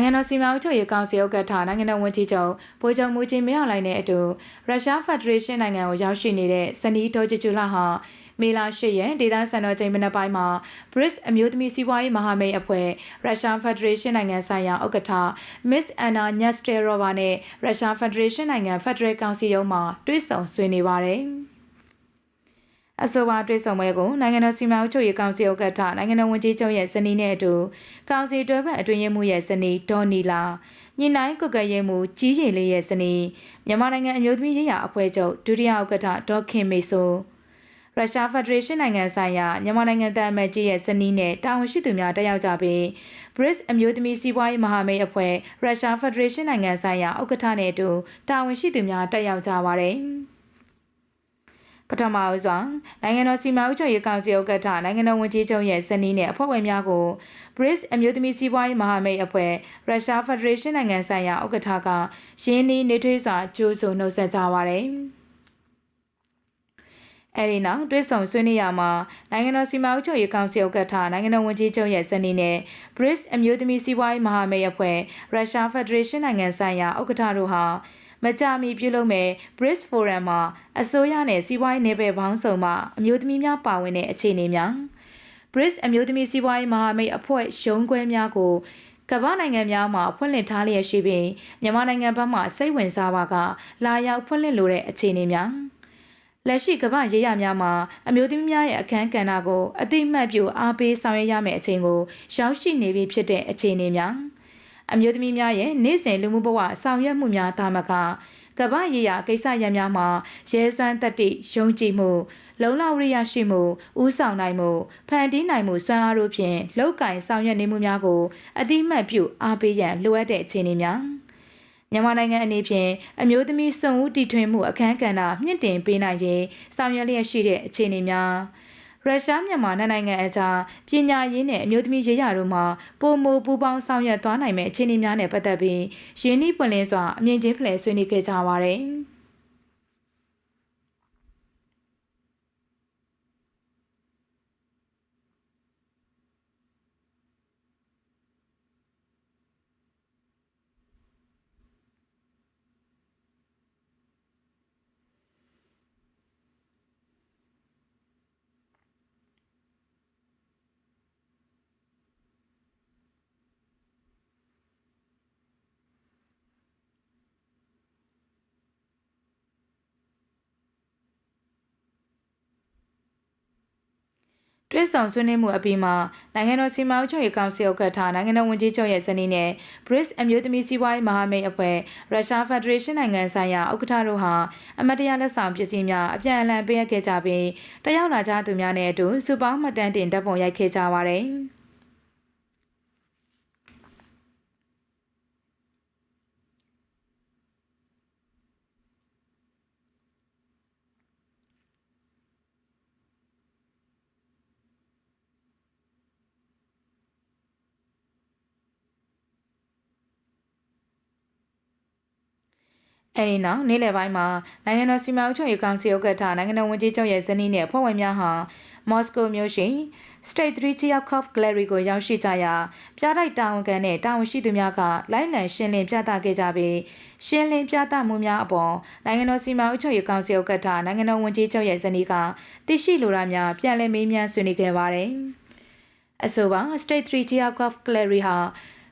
နိုင်ငံတော်စီမံအုပ်ချုပ်ရေးကောင်စီဥက္ကဋ္ဌနိုင်ငံတော်ဝန်ကြီးချုပ်ဗိုလ်ချုပ်မူချင်းမင်းအောင်လှိုင်နဲ့အတူရုရှားဖက်ဒရေးရှင်းနိုင်ငံကိုရောက်ရှိနေတဲ့စနီးတော်ဂျီဂျူလာဟာမေလ10ရက်ဒေသစံတော်ချိန်မနက်ပိုင်းမှာ BRICS အမျိုးသမီးစီးပွားရေးမဟာမိတ်အဖွဲ့ရုရှားဖက်ဒရေးရှင်းနိုင်ငံဆိုင်ရာဥက္ကဋ္ဌ Miss Anna Nesterova နဲ့ရုရှားဖက်ဒရေးရှင်းနိုင်ငံဖက်ဒရယ်ကောင်စီရုံးမှတွေ့ဆုံဆွေးနွေးပါတယ်။ အဆိုပါတွေ့ဆုံပွဲကိုနိုင်ငံတော်စီမံအုပ်ချုပ်ရေးကောင်စီဥက္ကဋ္ဌနိုင်ငံတော်ဝန်ကြီးချုပ်ရဲ့ဇနီးနဲ့အတူကောင်စီတွဲဖက်အတွင်းရေးမှူးရဲ့ဇနီးဒေါ်နီလာညင်နိုင်ကုတ်ကရဲမှုကြီးရီလေးရဲ့ဇနီးမြန်မာနိုင်ငံအမျိုးသမီးရေးရာအဖွဲ့ချုပ်ဒုတိယဥက္ကဋ္ဌဒေါက်ခင်မေဆိုရုရှားဖက်ဒရေးရှင်းနိုင်ငံဆိုင်ရာမြန်မာနိုင်ငံတအမတ်ကြီးရဲ့ဇနီးနဲ့တာဝန်ရှိသူများတက်ရောက်ကြပြီး BRICS အမျိုးသမီးစီးပွားရေးမဟာမိတ်အဖွဲ့ရုရှားဖက်ဒရေးရှင်းနိုင်ငံဆိုင်ရာဥက္ကဋ္ဌနဲ့အတူတာဝန်ရှိသူများတက်ရောက်ကြပါတယ်။ ပထမဦးစွာနိုင်ငံတော်စီမံအုပ်ချုပ်ရေးကောင်စီဥက္ကဋ္ဌနိုင်ငံတော်ဝန်ကြီးချုပ်ရဲ့ဇနီးနဲ့အဖွဲ့ဝင်များကို BRICS အမျိုးသမီးစီးပွားရေးမဟာမိတ်အဖွဲ့ရုရှားဖက်ဒရေးရှင်းနိုင်ငံဆိုင်ရာဥက္ကဋ္ဌကရင်းနှီးနေထွေးစွာကြိုးဆိုနှုတ်ဆက်ကြပါတယ်။အဲဒီနောက်တွဲဆောင်ဆွေးနွေးရမှာနိုင်ငံတော်စီမံအုပ်ချုပ်ရေးကောင်စီဥက္ကဋ္ဌနိုင်ငံတော်ဝန်ကြီးချုပ်ရဲ့ဇနီးနဲ့ BRICS အမျိုးသမီးစီးပွားရေးမဟာမိတ်အဖွဲ့ရုရှားဖက်ဒရေးရှင်းနိုင်ငံဆိုင်ရာဥက္ကဋ္ဌတို့ဟာ မကြမီပြုလုပ်မဲ့ BRICS Forum မှာအစိုးရနဲ့စီးပွားရေးနယ်ပယ်ပေါင်းစုံမှအမျိုးသမီးများပါဝင်တဲ့အခြေအနေများ BRICS အမျိုးသမီးစီးပွားရေးမဟာမိတ်အဖွဲ့ရုံးခွဲများကိုကမ္ဘာနိုင်ငံများမှာဖွင့်လှစ်ထားလျက်ရှိပြီးမြန်မာနိုင်ငံဘက်မှစိတ်ဝင်စားပါကလာရောက်ဖွင့်လှစ်လိုတဲ့အခြေအနေများလက်ရှိကမ္ဘာရေးရများမှာအမျိုးသမီးများရဲ့အခန်းကဏ္ဍကိုအတိမတ်ပြုအားပေးဆောင်ရွက်ရမယ့်အချိန်ကိုရောက်ရှိနေပြီဖြစ်တဲ့အခြေအနေများ အမျိုးသမီးများရဲ့နေ့စဉ်လူမှုဘဝဆောင်ရွက်မှုများသာမကကမ္ဘာရေးရာကိစ္စရပ်များမှာရဲစွမ်းတက်တိယုံကြည်မှု လုံလောက်ရိယရှိမှုဥဆောင်နိုင်မှုဖန်တီးနိုင်မှုစွမ်းအားတို့ဖြင့်လောက်ကင်ဆောင်ရွက်နေမှုများကိုအတိမတ်ပြုအားပေးရန်လိုအပ်တဲ့အခြေအနေများမြန်မာနိုင်ငံအနေဖြင့်အမျိုးသမီးစုံဦးတည်ထွင်မှုအခမ်းကဏ္ဍမြင့်တင်ပေးနိုင်ရေးဆောင်ရွက်လျက်ရှိတဲ့အခြေအနေများ ရုရှားမြန်မာနိုင်ငံအကြားပညာရေးနဲ့အမျိုးသမီးရေးရာတို့မှာပုံမပူပေါင်းဆောင်ရွက်သွားနိုင်မယ့်အခြေအနေများနဲ့ပတ်သက်ပြီးရင်းနှီးပွင့်လင်းစွာအမြင့်ချင်းဖလှယ်ဆွေးနွေးခဲ့ကြပါတယ်။ တွဲဆောင်ဆွေးနွေးမှုအပြီးမှာနိုင်ငံတော်စီမံအုပ်ချုပ်ရေးကောင်စီဥက္ကဋ္ဌနိုင်ငံတော်ဝန်ကြီးချုပ်ရဲ့ဇနီးနဲ့ BRICS အမျိုးသမီးစီးပွားရေးမဟာမိတ်အဖွဲ့ရုရှားဖက်ဒရေးရှင်းနိုင်ငံဆိုင်ရာဥက္ကဋ္ဌတို့ဟာအမတ်တရားလက်ဆောင်ပစ္စည်းများအပြန်အလှန်ပေးအပ်ခဲ့ကြပြီးတယောက်လာကြသူများနဲ့အတူစုပေါင်းမှတ်တမ်းတင်တပ်ပုံရိုက်ခဲ့ကြပါတယ်။ အဲဒီနောက်နေ့လယ်ပိုင်းမှာနိုင်ငံတော်စီမံအုပ်ချုပ်ရေးကောင်စီဥက္ကဋ္ဌနိုင်ငံတော်ဝန်ကြီးချုပ်ရဲ့ဇနီးနဲ့ဖွဲ့ဝင်များဟာမော်စကိုမြို့ရှိ State 3 Tchaikovsky Gallery ကိုရောက်ရှိကြရာပြတိုက်တာဝန်ခံနဲ့တာဝန်ရှိသူများကလိုက်လံရှင်းလင်းပြသခဲ့ကြပြီးရှင်းလင်းပြသမှုများအပေါ်နိုင်ငံတော်စီမံအုပ်ချုပ်ရေးကောင်စီဥက္ကဋ္ဌနိုင်ငံတော်ဝန်ကြီးချုပ်ရဲ့ဇနီးကသိရှိလိုတာများပြန်လည်မေးမြန်းဆွေးနွေးခဲ့ပါတယ်။အဆိုပါ State 3 Tchaikovsky Gallery ဟာ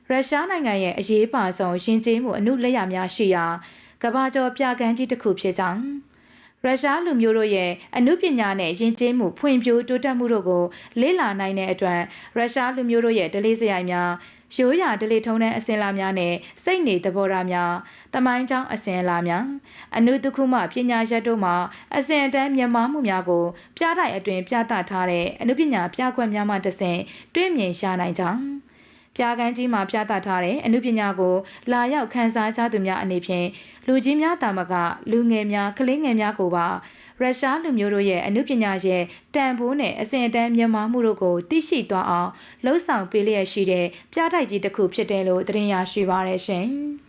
ရုရှားနိုင်ငံရဲ့အရေးပါဆုံးယဉ်ကျေးမှုအမှုလက်ရများရှိရာ ကဘာကျော်ပြကန်းကြီးတစ်ခုဖြစ်ကြောင်းရုရှားလူမျိုးတို့ရဲ့အမှုပညာနဲ့ယဉ်ကျေးမှုဖွံ့ဖြိုးတိုးတက်မှုတို့ကိုလေ့လာနိုင်တဲ့အတွက်ရုရှားလူမျိုးတို့ရဲ့ဒလေးစရိုက်များရိုးရာဒလေးထုံးတဲ့အစင်လာများနဲ့စိတ်နေသဘောထားများတမိုင်းကြောင်းအစင်လာများအနုတခုမှပညာရပ်တို့မှာအစင်အတန်းမြန်မာမှုများကိုပြတိုက်အတွင်ပြသထားတဲ့အနုပညာပြကွက်များမှတဆင့်တွေ့မြင်ရှာနိုင်ကြောင်း ပြာကန်းကြီးမှာပြသထားတဲ့အမှုပညာကို လာရောက်ခန်းစားကြသူများအနေဖြင့်လူကြီးများတာမကလူငယ်များကလေးငယ်များကိုပါရုရှားလူမျိုးတို့ရဲ့အမှုပညာရဲ့တန်ဖိုးနဲ့အစဉ်အတန်းမြန်မာမှုတို့ကိုသိရှိသွားအောင်လှုံ့ဆော်ပေးလျက်ရှိတဲ့ပြတိုက်ကြီးတစ်ခုဖြစ်တယ်လို့သတင်းရရှိပါရရှင်။